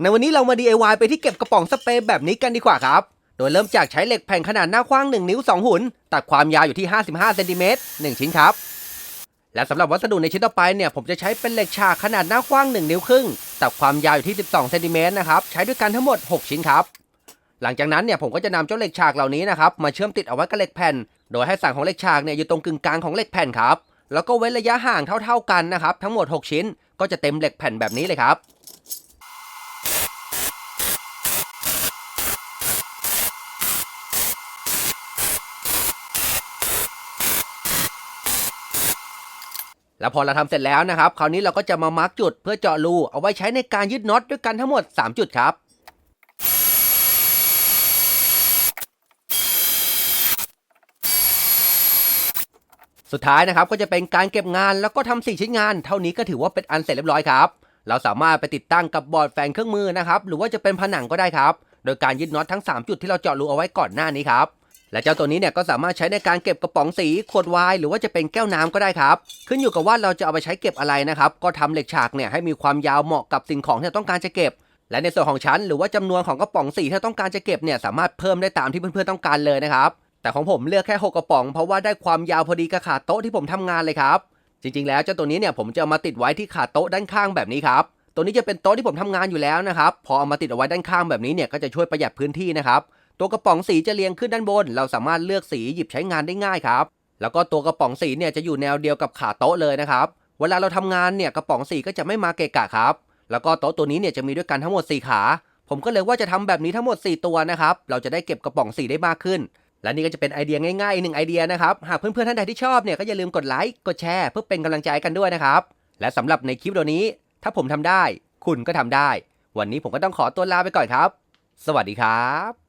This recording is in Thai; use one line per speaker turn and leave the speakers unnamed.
ในวันนี้เรามา DIY ไปที่เก็บกระป๋องสเปรย์แบบนี้กันดีกว่าครับ โดยเริ่มจากใช้เหล็กแผ่นขนาดหน้ากว้าง 1 นิ้ว 2 หุ่น ตัดความยาวอยู่ที่ 55เซนติเมตร1ชิ้นครับ และสำหรับวัสดุในชิ้นต่อไปเนี่ยผมจะใช้เป็นเหล็กฉากขนาดหน้ากว้าง 1 นิ้วครึ่ง ตัดความยาวอยู่ที่ 12เซนติเมตรนะครับ ใช้ด้วยกันทั้งหมด 6 ชิ้นครับ หลังจากนั้นเนี่ยผมก็จะนำเจ้าเหล็กฉากเหล่านี้นะครับมาเชื่อมติดเอาไว้กับเหล็กแผ่น โดยให้สันของเหล็กฉากเนี่ยอยู่ตรงกึ่งกลางของเหล็กแผ่นครับ แล้วก็เว้นระยะห่างเท่า ๆกันนะครับทั้งหมด 6 ชิ้น ก็จะเต็มเหล็กแผ่นแบบนี้เลยครับ แล้วพอเราทำเสร็จแล้วนะครับ คราวนี้เราก็จะมามาร์กจุดเพื่อเจาะรูเอาไว้ใช้ในการยึดน็อตด้วยกันทั้งหมด 3 จุดครับสุดท้ายนะครับก็จะเป็นการเก็บงานแล้วก็ทำสี่ชิ้นงาน เท่านี้ก็ถือว่าเป็นอันเสร็จเรียบร้อยครับ เราสามารถไปติดตั้งกับบอร์ดแฟนเครื่องมือนะครับ หรือว่าจะเป็นผนังก็ได้ครับ โดยการยึดน็อตทั้ง 3 จุดที่เราเจาะรูเอาไว้ก่อนหน้านี้ครับ และเจ้าตัวนี้เนี่ยก็สามารถใช้ในการเก็บกระป๋องสีขวดไวน์หรือว่าจะเป็นแก้วน้ำก็ได้ครับ ขึ้นอยู่กับว่าเราจะเอาไปใช้เก็บอะไรนะครับ ก็ทำเหล็กฉากเนี่ยให้มีความยาวเหมาะกับสิ่งของที่ต้องการจะเก็บ และในส่วนของชั้นหรือว่าจำนวนของกระป๋องสีที่ต้องการจะเก็บเนี่ยสามารถเพิ่มได้ตามที่เพื่อนๆต้องการเลยนะครับ แต่ของผมเลือกแค่6กระป๋องเพราะว่าได้ความยาวพอดีกับขาโต๊ะที่ผมทำงานเลยครับ จริงๆ แล้วเจ้าตัวนี้เนี่ยผมจะเอามาติดไว้ที่ขาโต๊ะด้านข้างแบบนี้ครับตัวนี้จะเป็นโต๊ะที่ผมทำงานอยู่แล้วนะครับ พอเอามาติดเอาไว้ด้านข้างแบบนี้เนี่ยก็จะช่วยประหยัดพื้นที่นะครับ ตัวกระป๋องสีจะเรียงขึ้นด้านบน เราสามารถเลือกสีหยิบใช้งานได้ง่ายครับ แล้วก็ตัวกระป๋องสีเนี่ยจะอยู่แนวเดียวกับขาโต๊ะเลยนะครับ เวลาเราทำงานเนี่ยกระป๋องสีก็จะไม่มาเกะกะครับ แล้วก็โต๊ะตัวนี้เนี่ยจะมีด้วยกันทั้งหมด 4 ขา ผมก็เลยว่าจะทำแบบนี้ทั้งหมด 4 ตัวนะครับ เราจะได้เก็บกระป๋องสีได้มากขึ้น และนี่ก็จะเป็นไอเดียง่ายๆอีกหนึ่งไอเดียนะครับ หากเพื่อนๆท่านใดที่ชอบเนี่ยก็อย่าลืมกดไลค์ กดแชร์เพื่อเป็นกำลังใจกันด้วยนะครับ และสำหรับในคลิปวิดีโอนี้ ถ้าผมทำได้ คุณก็ทำได้ วันนี้ผมก็ต้องขอตัวลาไปก่อนครับ สวัสดีครับ